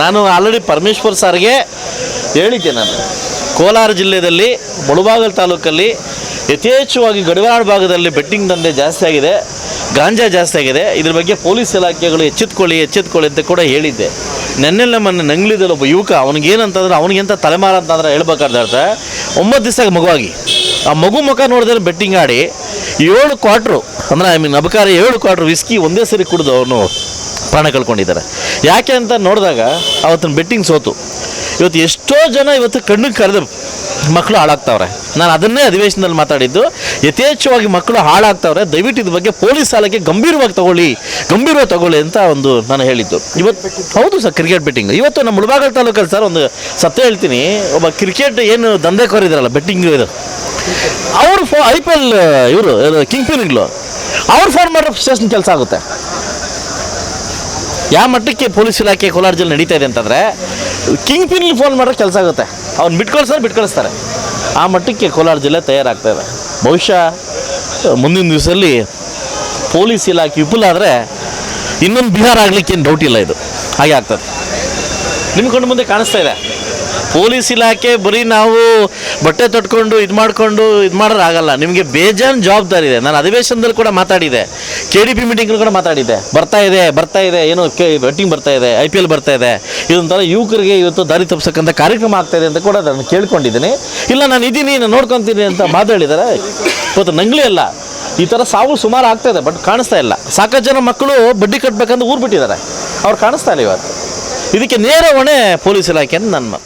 ನಾನು ಆಲ್ರೆಡಿ ಪರಮೇಶ್ವರ್ ಸರ್ಗೆ ಹೇಳಿದ್ದೆ ನಾನು. ಕೋಲಾರ ಜಿಲ್ಲೆಯಲ್ಲಿ ಮುಳುಬಾಗಲ್ ತಾಲೂಕಲ್ಲಿ ಯಥೇಚ್ಛವಾಗಿ ಗಡಿವಾಡ ಭಾಗದಲ್ಲಿ ಬೆಟ್ಟಿಂಗ್ ದಂಧೆ ಜಾಸ್ತಿ ಆಗಿದೆ, ಗಾಂಜಾ ಜಾಸ್ತಿ ಆಗಿದೆ. ಇದ್ರ ಬಗ್ಗೆ ಪೊಲೀಸ್ ಇಲಾಖೆಗಳು ಎಚ್ಚೆತ್ಕೊಳ್ಳಿ ಎಚ್ಚೆತ್ಕೊಳ್ಳಿ ಅಂತ ಕೂಡ ಹೇಳಿದ್ದೆ. ನೆನ್ನೆ ಮೊನ್ನೆ ನಂಗ್ಲಿದಲ್ಲಿ ಒಬ್ಬ ಯುವಕ ಅವನಿಗೇನಂತಂದ್ರೆ ಅವನಿಗೆಂತ ತಲೆಮಾರ ಅಂತಂದ್ರೆ ಹೇಳ್ಬೇಕಾದ್ರೆ ಒಂಬತ್ತು ದಿವಸ ಮಗುವಾಗಿ. ಆ ಮಗು ಮುಖ ನೋಡಿದ್ರೆ ಬೆಟ್ಟಿಂಗ್ ಆಡಿ ಏಳು ಕ್ವಾರ್ಟ್ರು ಅಂದ್ರೆ ಐ ಮೀನ್ ಅಬಕಾರಿ ಏಳು ಕ್ವಾರ್ಟ್ರು ವಿಸ್ಕಿ ಒಂದೇ ಸರಿ ಕುಡಿದು ಅವನು ಪ್ರಾಣ ಕಳ್ಕೊಂಡಿದ್ದಾರೆ. ಯಾಕೆ ಅಂತ ನೋಡಿದಾಗ ಅವತ್ತಿನ ಬೆಟ್ಟಿಂಗ್ ಸೋತು. ಇವತ್ತು ಎಷ್ಟೋ ಜನ ಇವತ್ತು ಕಣ್ಣಿಗೆ ಕರೆದು ಮಕ್ಕಳು ಹಾಳಾಗ್ತಾವ್ರೆ. ನಾನು ಅದನ್ನೇ ಅಧಿವೇಶನದಲ್ಲಿ ಮಾತಾಡಿದ್ದು, ಯಥೇಚ್ಛವಾಗಿ ಮಕ್ಕಳು ಹಾಳಾಗ್ತಾವ್ರೆ, ದಯವಿಟ್ಟು ಇದ್ರ ಬಗ್ಗೆ ಪೊಲೀಸ್ ಸಾಲಕ್ಕೆ ಗಂಭೀರವಾಗಿ ತಗೊಳ್ಳಿ ಗಂಭೀರವಾಗಿ ತಗೊಳ್ಳಿ ಅಂತ ಒಂದು ನಾನು ಹೇಳಿದ್ದು. ಇವತ್ತು ಹೌದು ಸರ್, ಕ್ರಿಕೆಟ್ ಬೆಟ್ಟಿಂಗ್. ಇವತ್ತು ನಮ್ಮ ಮುಳಬಾಗಲ್ ತಾಲೂಕಲ್ಲಿ ಸರ್ ಒಂದು ಸತ್ಯ ಹೇಳ್ತೀನಿ. ಒಬ್ಬ ಕ್ರಿಕೆಟ್ ಏನು ದಂಧೆ ಕೋರಿದಾರಲ್ಲ ಬೆಟ್ಟಿಂಗ್ ಇದು. ಅವರು ಫೋ ಐ ಪಿ ಎಲ್, ಇವರು ಕಿಂಗ್ ಪಿನ್ಗಳು ಅವ್ರು ಫೋನ್ ಮಾಡೋ ಸ್ಟೇಷನ್ ಕೆಲಸ ಆಗುತ್ತೆ. ಯಾವ ಮಟ್ಟಕ್ಕೆ ಪೊಲೀಸ್ ಇಲಾಖೆ ಕೋಲಾರ ಜಿಲ್ಲೆ ನಡೀತಾ ಇದೆ ಅಂತಂದರೆ, ಕಿಂಗ್ ಪಿನ್ಲಿ ಫೋನ್ ಮಾಡಿದ್ರೆ ಕೆಲಸ ಆಗುತ್ತೆ. ಅವ್ನು ಬಿಟ್ಕೊಳ್ಸ್ತಾರೆ, ಬಿಟ್ಕೊಳಿಸ್ತಾರೆ. ಆ ಮಟ್ಟಕ್ಕೆ ಕೋಲಾರ ಜಿಲ್ಲೆ ತಯಾರಾಗ್ತಾ ಇದೆ. ಬಹುಶಃ, ಮುಂದಿನ ದಿವಸದಲ್ಲಿ ಪೊಲೀಸ್ ಇಲಾಖೆ ವಿಪುಲ ಆದರೆ ಇನ್ನೊಂದು ಬಿಹಾರ ಆಗಲಿಕ್ಕೆ ಏನು ಡೌಟ್ ಇಲ್ಲ ಇದು. ಹಾಗೆ ಆಗ್ತದೆ. ನಿಮ್ಮ ಕಣ್ಣು ಮುಂದೆ ಕಾಣಿಸ್ತಾ ಇದೆ. ಪೊಲೀಸ್ ಇಲಾಖೆ ಬರೀ ನಾವು ಬಟ್ಟೆ ತೊಟ್ಕೊಂಡು ಇದು ಮಾಡಿಕೊಂಡು ಇದು ಮಾಡೋರು ಆಗಲ್ಲ. ನಿಮಗೆ ಬೇಜಾನ್ ಜವಾಬ್ದಾರಿ ಇದೆ. ನಾನು ಅಧಿವೇಶನದಲ್ಲಿ ಕೂಡ ಮಾತಾಡಿದೆ. ಕೆ ಡಿ ಪಿ ಮೀಟಿಂಗಲ್ಲಿ ಕೂಡ ಮಾತಾಡಿದೆ. ಬರ್ತಾ ಇದೆ ಬರ್ತಾ ಇದೆ, ಏನೋ ಕೆ ಬೆಟ್ಟಿಂಗ್ ಬರ್ತಾ ಇದೆ ಐ ಪಿ ಎಲ್ ಬರ್ತಾ ಇದೆ. ಇದೊಂಥರ ಯುವಕರಿಗೆ ಇವತ್ತು ದಾರಿ ತಪ್ಪಿಸಕ್ಕಂಥ ಕಾರ್ಯಕ್ರಮ ಆಗ್ತಾ ಅಂತ ಕೂಡ ನಾನು ಕೇಳ್ಕೊಂಡಿದ್ದೀನಿ. ಇಲ್ಲ, ನಾನು ಇದ್ದೀನಿ ನಾನು ನೋಡ್ಕೊತೀನಿ ಅಂತ ಮಾತಾಡಿದ್ದಾರೆ ಇವತ್ತು ನಂಗ್ಲಿ ಅಲ್ಲ. ಈ ಥರ ಸಾವು ಸುಮಾರು ಆಗ್ತಾ ಬಟ್ ಕಾಣಿಸ್ತಾ ಇಲ್ಲ. ಸಾಕಷ್ಟು ಜನ ಮಕ್ಕಳು ಬಡ್ಡಿ ಕಟ್ಟಬೇಕಂತ ಊರು ಬಿಟ್ಟಿದ್ದಾರೆ. ಅವ್ರು ಕಾಣಿಸ್ತಾ ಇಲ್ಲ ಇವತ್ತು. ಇದಕ್ಕೆ ನೇರ ಹೊಣೆ ಪೊಲೀಸ್ ಇಲಾಖೆ ಅಂತ ನನ್ನ